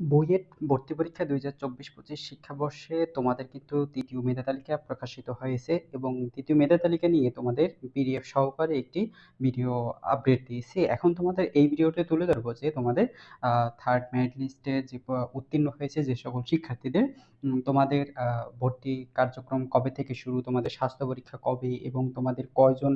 বুয়েট ভর্তি পরীক্ষা দুই হাজার চব্বিশ পঁচিশ শিক্ষাবর্ষে তোমাদের কিন্তু তৃতীয় মেধা তালিকা প্রকাশিত হয়েছে এবং তৃতীয় মেধা তালিকা নিয়ে তোমাদের পিডিএফ সহকারে একটি ভিডিও আপডেট দিয়েছি। এখন তোমাদের এই ভিডিওতে তুলে ধরবো যে তোমাদের থার্ড মেরিট লিস্টে যে উত্তীর্ণ হয়েছে যে সকল শিক্ষার্থীদের তোমাদের ভর্তি কার্যক্রম কবে থেকে শুরু, তোমাদের স্বাস্থ্য পরীক্ষা কবে এবং তোমাদের কয়জন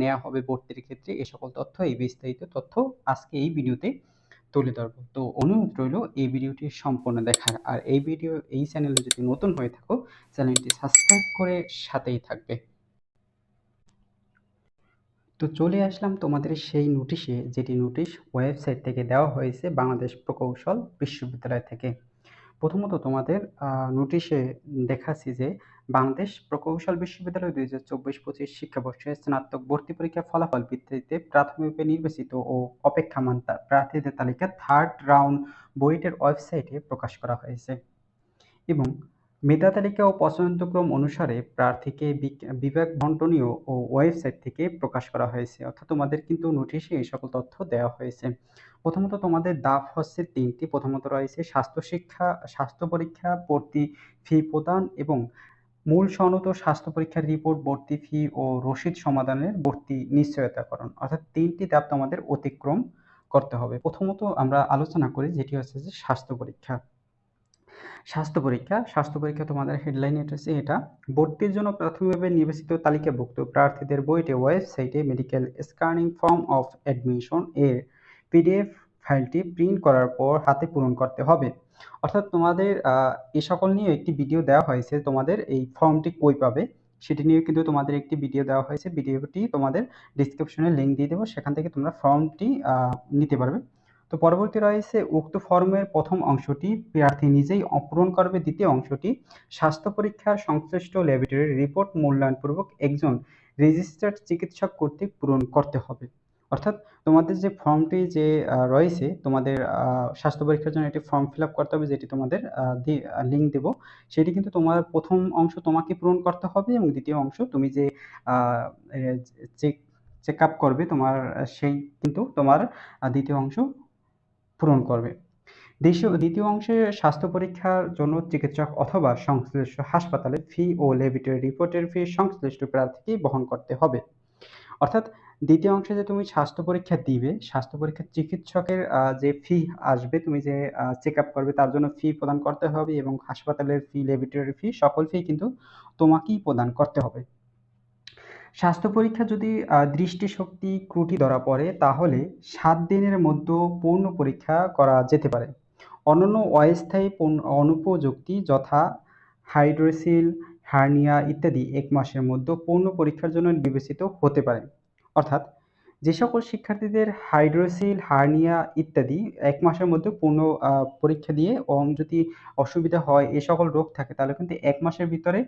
নেওয়া হবে ভর্তির ক্ষেত্রে এ সকল তথ্য, এই বিস্তারিত তথ্য আজকে এই ভিডিওতে তুলে ধরবো। তো অনুরোধ রইল এই ভিডিওটি সম্পূর্ণ দেখার। আর এই ভিডিও, এই চ্যানেলে যদি নতুন হয়ে থাকো, চ্যানেলটি সাবস্ক্রাইব করে সাথেই থাকবে। তো চলে আসলাম তোমাদের সেই নোটিশে, যেটি নোটিশ ওয়েবসাইট থেকে দেওয়া হয়েছে বাংলাদেশ প্রকৌশল বিশ্ববিদ্যালয় থেকে। প্রথমত তোমাদের নোটিশে দেখাচ্ছি যে বাংলাদেশ প্রকৌশল বিশ্ববিদ্যালয় দুই হাজার চব্বিশ পঁচিশ শিক্ষাবর্ষে স্নাতক ভর্তি পরীক্ষা ফলাফল ভিত্তিতে প্রাথমিকভাবে নির্বাচিত ও অপেক্ষামান প্রার্থীদের তালিকা থার্ড রাউন্ড বইটের ওয়েবসাইটে প্রকাশ করা হয়েছে। এবং মেধা তালিকা ও পছন্দক্রম অনুসারে প্রার্থীকে বিভাগ বন্টনীয় ও ওয়েবসাইট থেকে প্রকাশ করা হয়েছে। অর্থাৎ তোমাদের কিন্তু নোটিশে এই সকল তথ্য দেওয়া হয়েছে। প্রথমত তোমাদের দাফ হচ্ছে তিনটি প্রথমত রয়েছে স্বাস্থ্য শিক্ষা, স্বাস্থ্য পরীক্ষা, ভর্তি ফি প্রদান এবং মূল সনদ ও স্বাস্থ্য পরীক্ষার রিপোর্ট, ভর্তি ফি ও রসিদ সমাধানের ভর্তি নিশ্চয়তাকরণ। অর্থাৎ তিনটি ধাপ তোমাদের অতিক্রম করতে হবে। প্রথমত আমরা আলোচনা করি যেটি হচ্ছে যে স্বাস্থ্য পরীক্ষা। স্বাস্থ্য পরীক্ষা স্বাস্থ্য পরীক্ষা তোমাদের হেডলাইন হচ্ছে এটা, ভর্তির জন্য প্রাথমিকভাবে নির্বাচিত তালিকাভুক্ত প্রার্থীদের বইটি, ওয়েবসাইটে medical scanning form of admission এর পিডিএফ ফাইলটি প্রিন্ট করার পর হাতে পূরণ করতে হবে। অর্থাৎ তোমাদের এ সকল নিয়ে একটি ভিডিও দেওয়া হয়েছে, তোমাদের এই ফর্মটি কই পাবে সেটি নিয়ে কিন্তু তোমাদের একটি ভিডিও দেওয়া হয়েছে। ভিডিওটি তোমাদের ডিসক্রিপশনে লিঙ্ক দিয়ে দেবো, সেখান থেকে তোমরা ফর্মটি নিতে পারবে। তো পরবর্তী রয়েছে উক্ত ফর্মের প্রথম অংশটি। প্রার্থী নিজেই অপূরণ করবে। দ্বিতীয় অংশটি, স্বাস্থ্য পরীক্ষার সংশ্লিষ্ট ল্যাবরেটরির রিপোর্ট মূল্যায়নপূর্বক একজন রেজিস্টার্ড চিকিৎসক কর্তৃক পূরণ করতে হবে। অর্থাৎ তোমাদের যে ফর্মটি যে রয়েছে, তোমাদের স্বাস্থ্য পরীক্ষার জন্য একটি ফর্ম ফিল করতে হবে, যেটি তোমাদের লিঙ্ক দেব। সেটি কিন্তু তোমার প্রথম অংশ তোমাকে পূরণ করতে হবে এবং দ্বিতীয় অংশ তুমি যে চেক চেক আপ করবে তোমার, সেই কিন্তু তোমার দ্বিতীয় অংশ পূরণ করবে। দেশীয়, দ্বিতীয় অংশে স্বাস্থ্য পরীক্ষার জন্য চিকিৎসক অথবা সংশ্লিষ্ট হাসপাতালে ফি ও ল্যাবরেটরি রিপোর্টের ফি সংশ্লিষ্ট প্রার্থীকেই বহন করতে হবে। অর্থাৎ দ্বিতীয় অংশে যে তুমি স্বাস্থ্য পরীক্ষা দিবে, স্বাস্থ্য পরীক্ষার চিকিৎসকের যে ফি আসবে, তুমি যে চেক আপ করবে, তার জন্য ফি প্রদান করতে হবে এবং হাসপাতালের ফি ল্যাবরেটরি ফি সকল ফি কিন্তু তোমাকেই প্রদান করতে হবে। স্বাস্থ্য পরীক্ষা যদি দৃষ্টিশক্তি ত্রুটি ধরা পড়ে, তাহলে সাত দিনের মধ্যে পূর্ণ পরীক্ষা করা যেতে পারে। অন্যান্য অস্থায়ী অনুপযুক্তি যথা হাইড্রোসিল, হার্নিয়া ইত্যাদি এক মাসের মধ্যে পূর্ণ পরীক্ষার জন্য বিবেচিত হতে পারে। অর্থাৎ যে সকল শিক্ষার্থীদের হাইড্রোসিল, হার্নিয়া ইত্যাদি এক মাসের মধ্যে পূর্ণ পরীক্ষা দিয়ে যদি অসুবিধা হয়, এ সকল রোগ থাকে, তাহলে কিন্তু এক মাসের ভিতরে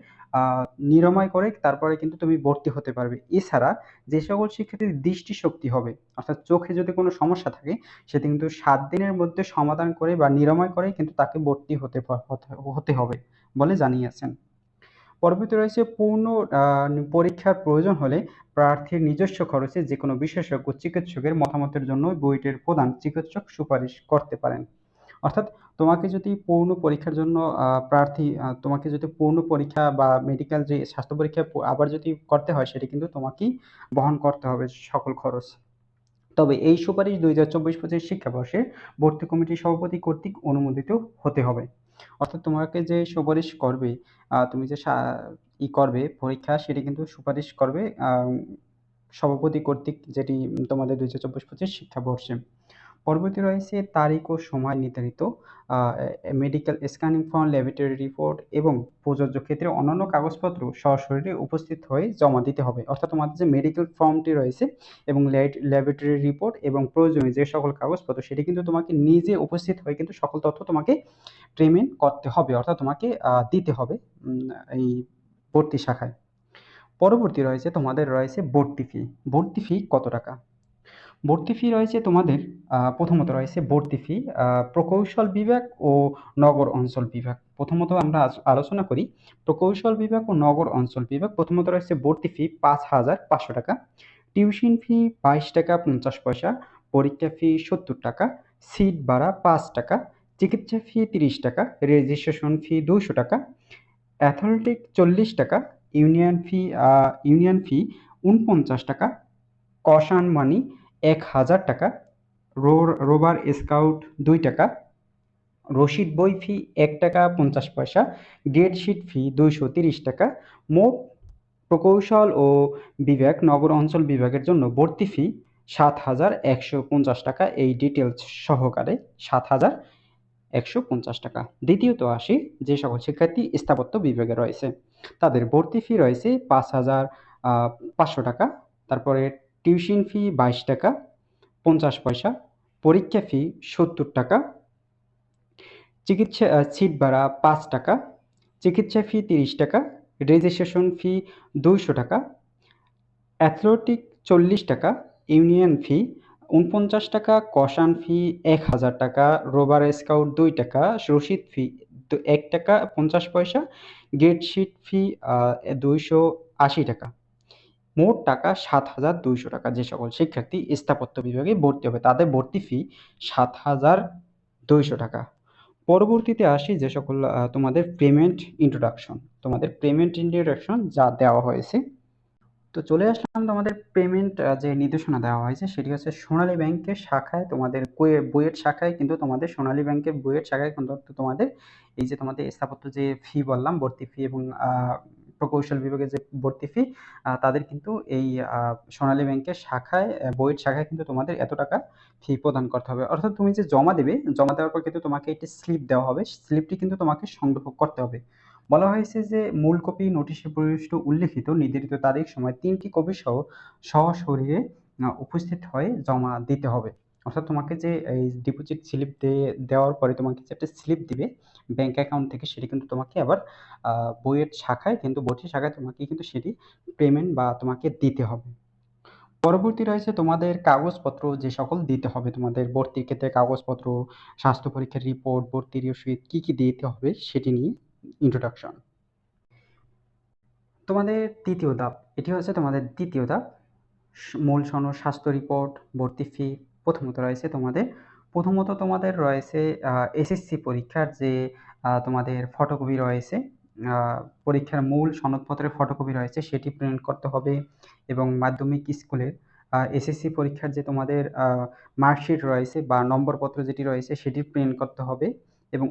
নিরাময় করে তারপরে কিন্তু তুমি ভর্তি হতে পারবে। এছাড়া যে সকল শিক্ষার্থীর দৃষ্টিশক্তি হবে, অর্থাৎ চোখে যদি কোনো সমস্যা থাকে, সেটি কিন্তু সাত দিনের মধ্যে সমাধান করে বা নিরাময় করে কিন্তু তাকে ভর্তি হতে হতে হবে বলে জানিয়েছেন। পরবর্তী রয়েছে পূর্ণ পরীক্ষার প্রয়োজন হলে প্রার্থীর নিজস্ব খরচে যে কোনো বিশেষজ্ঞ চিকিৎসকের মতামতের জন্য বইটির প্রধান চিকিৎসক সুপারিশ করতে পারেন। অর্থাৎ তোমাকে যদি পূর্ণ পরীক্ষার জন্য প্রার্থী তোমাকে যদি পূর্ণ পরীক্ষা বা মেডিকেল যে স্বাস্থ্য পরীক্ষা আবার যদি করতে হয় সেটি কিন্তু তোমাকেই বহন করতে হবে সকল খরচ। তবে এই সুপারিশ দুই হাজার চব্বিশ পঁচিশ শিক্ষাবর্ষে ভর্তি কমিটির সভাপতি কর্তৃক অনুমোদিত হতে হবে। অর্থাৎ তোমাকে যে সুপারিশ করবে তুমি যে ই করবে, পরীক্ষা সেটি কিন্তু সুপারিশ করবে সভাপতি কর্তৃক যেটি তোমাদের দুই হাজার চব্বিশ পঁচিশ শিক্ষাবর্ষে। পরবর্তী রয়েছে তারিখ ও সময় নির্ধারিত medical scanning form laboratory report এবং প্রযোজ্য ক্ষেত্রে অন্যান্য কাগজপত্র সশরীরে উপস্থিত হয়ে জমা দিতে হবে। অর্থাৎ তোমাদের যে মেডিকেল ফর্মটি রয়েছে এবং ল্যাবরেটরি রিপোর্ট এবং প্রয়োজনীয় যে সকল কাগজপত্র সেটি কিন্তু তোমাকে নিজে উপস্থিত হয়ে কিন্তু সকল তথ্য তোমাকে পেমেন্ট করতে হবে, অর্থাৎ তোমাকে দিতে হবে এই ভর্তি শাখায়। পরবর্তী রয়েছে তোমাদের রয়েছে ভর্তি ফি ভর্তি ফি কত টাকা? ভর্তি ফি রয়েছে তোমাদের প্রথমত রয়েছে ভর্তি ফি প্রকৌশল বিভাগ ও নগর অঞ্চল বিভাগ। প্রথমত আমরা আলোচনা করি, প্রকৌশল বিভাগ ও নগর অঞ্চল বিভাগ। প্রথমত রয়েছে ভর্তি ফি পাঁচ হাজার পাঁচশো টাকা টিউশন ফি বাইশ টাকা পঞ্চাশ পয়সা, পরীক্ষা ফি সত্তর টাকা সিট ভাড়া পাঁচ টাকা, চিকিৎসা ফি তিরিশ টাকা রেজিস্ট্রেশন ফি দুশো টাকা অ্যাথলেটিক চল্লিশ টাকা ইউনিয়ন ফি ইউনিয়ন ফি উনপঞ্চাশ টাকা কশান মানি এক হাজার টাকা রোবার স্কাউট দুই টাকা রসিদ বই ফি এক টাকা পঞ্চাশ পয়সা, গ্রেড শিট ফি দুইশো তিরিশ টাকা, মোট প্রকৌশল ও বিভাগ, নগর অঞ্চল বিভাগের জন্য ভর্তি ফি সাত হাজার একশো পঞ্চাশ টাকা, এই ডিটেলস সহকারে সাত হাজার একশো পঞ্চাশ টাকা। দ্বিতীয়ত আসি, যে সকল শিক্ষার্থী স্থাপত্য বিভাগে রয়েছে, তাদের ভর্তি ফি রয়েছে পাঁচ হাজার পাঁচশো টাকা, তারপরে টিউশন ফি বাইশ টাকা, পঞ্চাশ পয়সা, পরীক্ষা ফি সত্তর টাকা, চিকিৎসা সিট ভাড়া পাঁচ টাকা, চিকিৎসা ফি তিরিশ টাকা রেজিস্ট্রেশন ফি দুইশো টাকা অ্যাথলেটিক চল্লিশ টাকা ইউনিয়ন ফি উনপঞ্চাশ টাকা কষান ফি এক হাজার টাকা রোবার স্কাউট দুই টাকা রসিদ ফি এক টাকা পঞ্চাশ পয়সা গেট শিট ফি দুইশো আশি টাকা। মোট টাকা সাত হাজার দুইশো টাকা। যে সকল শিক্ষার্থী স্থাপত্য বিভাগে ভর্তি হবে, তাদের ভর্তি ফি সাত হাজার দুইশো টাকা। পরবর্তীতে আসি যে সকল তোমাদের পেমেন্ট ইন্ট্রোডাকশন তোমাদের পেমেন্ট ইন্ট্রোডাকশন যা দেওয়া হয়েছে। তো চলে আসলাম তোমাদের পেমেন্ট যে নির্দেশনা দেওয়া হয়েছে, সেটি হচ্ছে সোনালী ব্যাংকের শাখায় তোমাদের বইয়ের শাখায় কিন্তু তোমাদের সোনালী ব্যাংকের বইয়ের শাখায় কিন্তু তোমাদের, এই যে তোমাদের স্থাপত্য যে ফি বললাম, ভর্তি ফি এবং প্রকৌশল বিভাগে যে ভর্তি ফি তাদের কিন্তু এই সোনালী ব্যাংকের শাখায় বইয়ের শাখায় কিন্তু তোমাদের এত টাকা ফি প্রদান করতে হবে। অর্থাৎ তুমি যে জমা দেবে, জমা দেওয়ার পর কিন্তু তোমাকে একটি স্লিপ দেওয়া হবে। স্লিপটি কিন্তু তোমাকে সংগ্রহ করতে হবে। বলা হয়েছে যে মূল কপি, নোটিশে পরিষ্ট উল্লেখিত, নির্ধারিত তারিখ, সময় তিনটি কপি সহ সশরীরে উপস্থিত হয়ে জমা দিতে হবে। অর্থাৎ তোমাকে যে, এই ডিপোজিট স্লিপ দিয়ে দেওয়ার পরে তোমাকে যে একটা স্লিপ দিবে ব্যাঙ্ক অ্যাকাউন্ট থেকে, সেটি কিন্তু তোমাকে আবার বইয়ের শাখায় কিন্তু ভর্তি শাখায় তোমাকে কিন্তু সেটি পেমেন্ট বা তোমাকে দিতে হবে। পরবর্তী রয়েছে তোমাদের কাগজপত্র, যে সকল দিতে হবে তোমাদের। ভর্তির ক্ষেত্রে কাগজপত্র, স্বাস্থ্য পরীক্ষার রিপোর্ট ভর্তির রসিদ, কী কী দিতে হবে সেটি নিয়ে ইন্ট্রোডাকশন তোমাদের তৃতীয় ধাপ, এটি হচ্ছে তোমাদের দ্বিতীয় ধাপ। মূল সনদ, স্বাস্থ্য রিপোর্ট ভর্তি ফি প্রথমত রয়েছে তোমাদের, প্রথমত তোমাদের রয়েছে এসএসসি পরীক্ষার যে তোমাদের ফটোকপি রয়েছে পরীক্ষার মূল সনদপত্রের ফটোকপি রয়েছে, সেটি প্রিন্ট করতে হবে এবং মাধ্যমিক স্কুলের এসএসসি পরীক্ষার যে তোমাদের মার্কশিট রয়েছে বা নম্বরপত্র যেটি রয়েছে, সেটি প্রিন্ট করতে হবে এবং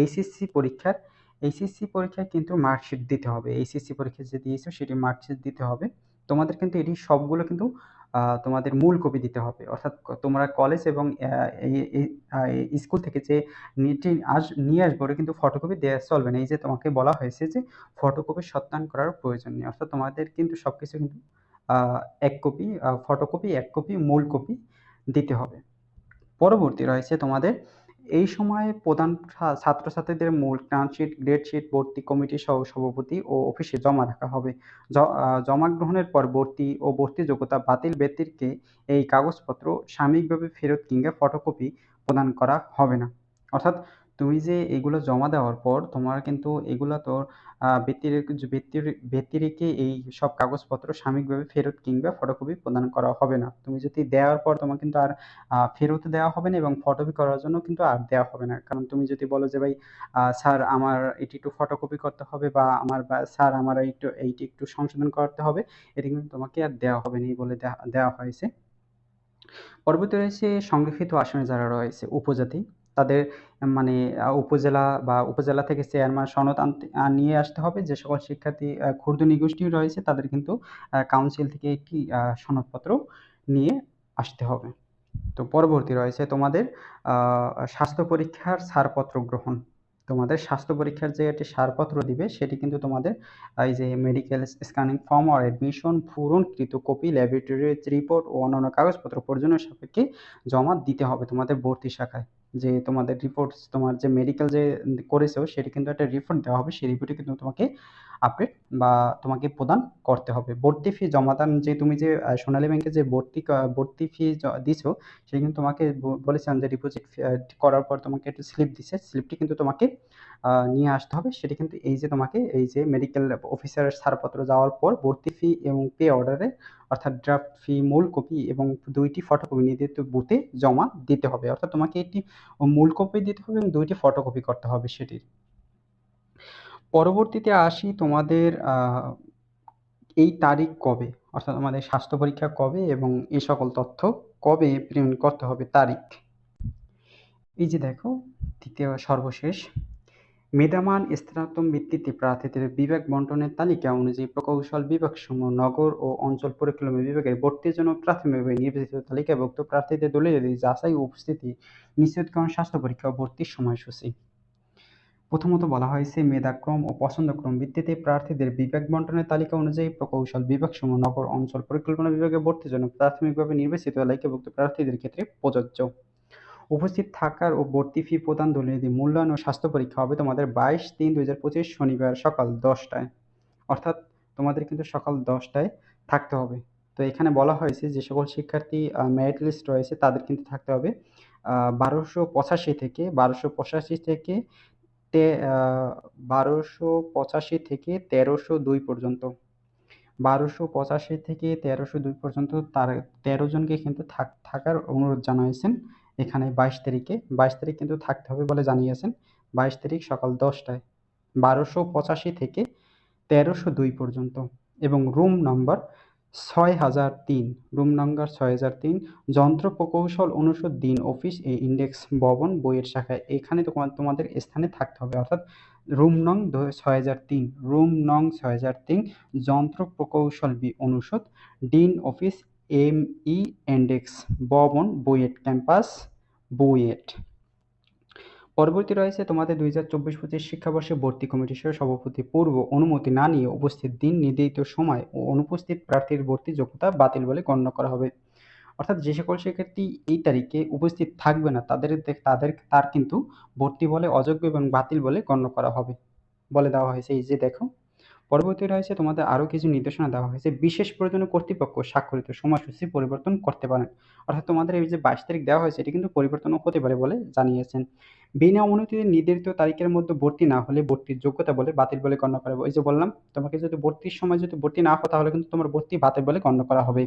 এইচএসসি পরীক্ষার এইচএসসি পরীক্ষায় কিন্তু মার্কশিট দিতে হবে। এইচএসসি পরীক্ষা যে দিয়েছ, সেটি মার্কশিট দিতে হবে। তোমাদের কিন্তু এটি সবগুলো কিন্তু তোমাদের মূল কপি দিতে হবে। অর্থাৎ তোমরা কলেজ এবং স্কুল থেকে যে নিটি আস, নিয়ে আসব, ওটা কিন্তু ফটোকপি দেওয়া চলবে না। এই যে তোমাকে বলা হয়েছে যে ফটোকপি সত্যায়ন করার প্রয়োজন নেই। অর্থাৎ তোমাদের কিন্তু সব কিছু কিন্তু এক কপি ফটোকপি এক কপি, মূল কপি দিতে হবে। পরবর্তী রয়েছে তোমাদের এই সময়ে প্রধান ছাত্রছাত্রীদের মূল ট্রানশিট গ্রেডশিট ভর্তি কমিটি সহ সভাপতি ও অফিসে জমা রাখা হবে। জমা গ্রহণের পর ভর্তি ও ভর্তি যোগ্যতা বাতিল ব্যক্তিকে এই কাগজপত্র সাময়িকভাবে ফেরত কিংবা ফটোকপি প্রদান করা হবে না। অর্থাৎ তুমি যে এগুলো জমা দেওয়ার পর তোমার কিন্তু এগুলো তোর ব্যতিরেকে এই সব কাগজপত্র সাময়িকভাবে ফেরত কিংবা ফটোকপি প্রদান করা হবে না। তুমি যদি দেওয়ার পর তোমার কিন্তু আর ফেরত দেওয়া হবে না এবং ফটোকপি করার জন্য কিন্তু আর দেওয়া হবে না। কারণ তুমি যদি বলো যে ভাই স্যার আমার এটি একটু ফটোকপি করতে হবে বা আমার স্যার আমার একটু এইটি একটু সংশোধন করতে হবে, এটি কিন্তু তোমাকে আর দেওয়া হবে না এই বলে দেওয়া হয়েছে। পরবর্তী রয়েছে সংরক্ষিত আসনে যারা রয়েছে, উপজাতি। তাদের মানে উপজেলা বা উপজেলা থেকে চেয়ারম্যান সনদ আনতে নিয়ে আসতে হবে। যে সকল শিক্ষার্থী খুর্দনি গোষ্ঠী রয়েছে, তাদের কিন্তু কাউন্সিল থেকে একটি সনদপত্র নিয়ে আসতে হবে। তো পরবর্তী রয়েছে তোমাদের স্বাস্থ্য পরীক্ষার ছাড়পত্র গ্রহণ। তোমাদের স্বাস্থ্য পরীক্ষার যে একটি সারপত্র দিবে, সেটি কিন্তু তোমাদের এই যে মেডিকেল স্ক্যানিং ফর্ম আর অ্যাডমিশন পূরণকৃত কপি ল্যাবরেটরি রিপোর্ট ও অন্যান্য কাগজপত্র প্রয়োজনীয় সাপেক্ষে জমা দিতে হবে তোমাদের ভর্তি শাখায়। যে তোমাদের রিপোর্টস তোমার যে মেডিকেল যে করেছ, সেটি কিন্তু একটা রিপোর্ট দেওয়া হবে, সেই রিপোর্টে কিন্তু তোমাকে আপডেট বা তোমাকে প্রদান করতে হবে। ভর্তি ফি জমাদান যে তুমি যে সোনালী ব্যাংকে যে ভর্তি ভর্তি ফি দিছো, সে কিন্তু তোমাকে বলেছিলাম যে ডিপোজিট করার পর তোমাকে একটা স্লিপ দিছে। স্লিপটি কিন্তু তোমাকে নিয়ে আসতে হবে। সেটি কিন্তু এই যে তোমাকে, এই যে মেডিকেল অফিসারের ছাড়পত্র যাওয়ার পর ভর্তি ফি এবং পে অর্ডারে অর্থাৎ ড্রাফট ফি মূল কপি এবং দুইটি ফটোকপি নির্ধারিত বুথে জমা দিতে হবে। অর্থাৎ তোমাকে একটি মূল কপি দিতে হবে এবং দুইটি ফটোকপি করতে হবে সেটির। পরবর্তীতে আসি তোমাদের এই তারিখ কবে? অর্থাৎ আমাদের স্বাস্থ্য পরীক্ষা কবে এবং এই সকল তথ্য কবে প্রিন্ট করতে হবে তারিখ? এই যে দেখো, দ্বিতীয় সর্বশেষ। মেধামান স্থানান্তর ভিত্তিতে প্রার্থীদের বিভাগ বন্টনের তালিকা অনুযায়ী প্রকৌশল বিভাগসমূহ নগর ও অঞ্চল পরিক্রমা বিভাগের ভর্তির জন্য প্রাথমিকভাবে নির্বাচিত তালিকাভুক্ত প্রার্থীদের দলীয় যাচাই উপস্থিতি নিশ্চিতকরণ স্বাস্থ্য পরীক্ষা ভর্তির সময়সূচি। প্রথমত বলা হয়েছে মেধাক্রম ও পছন্দক্রম ভিত্তিতে প্রার্থীদের বিভাগ বন্টনের তালিকা অনুযায়ী প্রকৌশল বিভাগসমূহ নগর অঞ্চল পরিকল্পনা বিভাগে ভর্তির জন্য প্রাথমিকভাবে নির্বাচিত তালিকাভুক্ত প্রার্থীদের ক্ষেত্রে প্রযোজ্য। উপস্থিত থাকার ও ভর্তি ফি প্রদান দলিল মূল্যায়ন ও স্বাস্থ্য পরীক্ষা হবে তোমাদের বাইশ তিন দু হাজার পঁচিশ শনিবার সকাল দশটায়। অর্থাৎ তোমাদের কিন্তু সকাল দশটায় থাকতে হবে। তো এখানে বলা হয়েছে যে সকল শিক্ষার্থী মেরিট লিস্ট রয়েছে, তাদের কিন্তু থাকতে হবে বারোশো পঁচাশি থেকে বারোশো পঁচাশি থেকে তে বারোশো পঁচাশি থেকে তেরোশো দুই পর্যন্ত। বারোশো পঁচাশি থেকে তেরোশো দুই পর্যন্ত তার, তেরো জনকে কিন্তু থাকার অনুরোধ জানিয়েছেন এখানে বাইশ তারিখে, বাইশ তারিখ কিন্তু থাকতে হবে বলে জানিয়েছেন। বাইশ তারিখ সকাল দশটায়, বারোশো পঁচাশি থেকে তেরোশো দুই পর্যন্ত। এবং রুম নম্বর ছয় হাজার তিন রুম নম্বর ছয় হাজার তিন যন্ত্র প্রকৌশল অনুষদ দিন অফিস এই ইন্ডেক্স ভবন বইয়ের শাখায়। এখানে তোমাদের স্থানে থাকতে হবে, অর্থাৎ রুম নং ছয় হাজার তিন রুম নং ছয় হাজার তিন যন্ত্র প্রকৌশল বি অনুষদ dean office M E index ভবন বুয়েট ক্যাম্পাস বুয়েট পরবর্তী রয়েছে তোমাদের দুই হাজার চব্বিশ পঁচিশ শিক্ষাবর্ষে ভর্তি কমিটির সভাপতি পূর্ব অনুমতি না নিয়ে উপস্থিত দিন, নির্ধারিত সময় ও অনুপস্থিত প্রার্থীর ভর্তি যোগ্যতা বাতিল বলে গণ্য করা হবে। অর্থাৎ যে সকল শিক্ষার্থী এই তারিখে উপস্থিত থাকবে না, তাদের তাদের, তার কিন্তু ভর্তি বলে অযোগ্য এবং বাতিল বলে গণ্য করা হবে, বলে দেওয়া হয়েছে। এই যে দেখো পরবর্তী রয়েছে তোমাদের আরও কিছু নির্দেশনা দেওয়া হয়েছে। বিশেষ প্রয়োজনে কর্তৃপক্ষ স্বাক্ষরিত সময়সূচি পরিবর্তন করতে পারেন। অর্থাৎ তোমাদের এই যে বাইশ তারিখ দেওয়া হয়েছে, এটি কিন্তু পরিবর্তনও হতে পারে বলে জানিয়েছেন। বিনা অনুমতিতে নির্ধারিত তারিখের মধ্যে ভর্তি না হলে ভর্তির যোগ্যতা বলে বাতিল বলে গণ্য করা হবে। ওই যে বললাম, তোমাকে যদি ভর্তির সময় যদি ভর্তি না হয় তাহলে কিন্তু তোমার ভর্তি বাতিল বলে গণ্য করা হবে।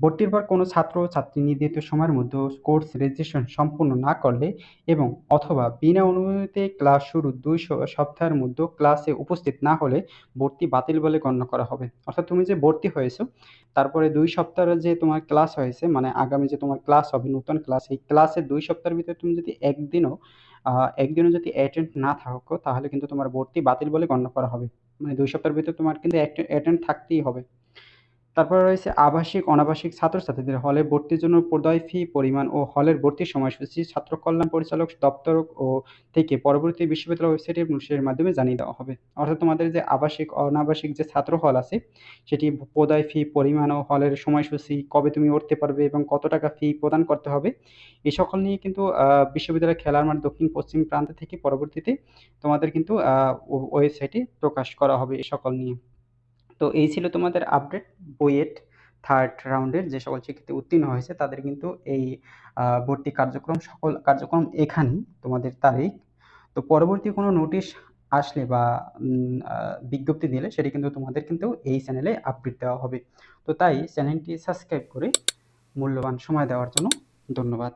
ভর্তির পর কোনো ছাত্র ছাত্রী নির্ধারিত সময়ের মধ্যে কোর্স রেজিস্ট্রেশন সম্পূর্ণ না করলে এবং অথবা বিনা অনুমতিতে ক্লাস শুরু দুই সপ্তাহের মধ্যে ক্লাসে উপস্থিত না হলে ভর্তি বাতিল বলে গণ্য করা হবে। অর্থাৎ তুমি যে ভর্তি হয়েছো, তারপরে দুই সপ্তাহের যে তোমার ক্লাস হয়েছে মানে আগামী যে তোমার ক্লাস হবে, নতুন ক্লাস এই ক্লাসের দুই সপ্তাহের ভিতরে তুমি যদি একদিনও একদিনও যদি অ্যাটেন্ড না থাকো, তাহলে কিন্তু তোমার ভর্তি বাতিল বলে গণ্য করা হবে। মানে দুই সপ্তাহের ভিতরে তোমার কিন্তু অ্যাটেন্ড থাকতেই হবে। তারপরে রয়েছে আবাসিক, অনাবাসিক ছাত্রছাত্রীদের হলে ভর্তির জন্য প্রদয় ফি পরিমাণ ও হলের ভর্তির সময়সূচি, ছাত্র কল্যাণ পরিচালক, দপ্তর ও থেকে পরবর্তী বিশ্ববিদ্যালয় ওয়েবসাইটে নোটিশের মাধ্যমে জানিয়ে দেওয়া হবে। অর্থাৎ তোমাদের যে আবাসিক, অনাবাসিক যে ছাত্র হল আছে, সেটি প্রদয় ফি পরিমাণ ও হলের সময়সূচি, কবে তুমি উঠতে পারবে এবং কত টাকা ফি প্রদান করতে হবে এই সকল নিয়ে কিন্তু বিশ্ববিদ্যালয় খেলার মাঠ দক্ষিণ, পশ্চিম প্রান্ত থেকে পরবর্তীতে তোমাদের কিন্তু ওয়েবসাইটে প্রকাশ করা হবে এই সকল নিয়ে। তো এই ছিল তোমাদের আপডেট বুয়েট থার্ড রাউন্ডের যে সকল শিক্ষার্থী উত্তীর্ণ হয়েছে, তাদের কিন্তু এই ভর্তি কার্যক্রম, সকল কার্যক্রম এখানেই তোমাদের তারিখ। তো পরবর্তী কোনো নোটিশ আসলে বা বিজ্ঞপ্তি দিলে সেটি কিন্তু তোমাদের কিন্তু এই চ্যানেলে আপডেট দেওয়া হবে। তো তাই চ্যানেলটি সাবস্ক্রাইব করে মূল্যবান সময় দেওয়ার জন্য ধন্যবাদ।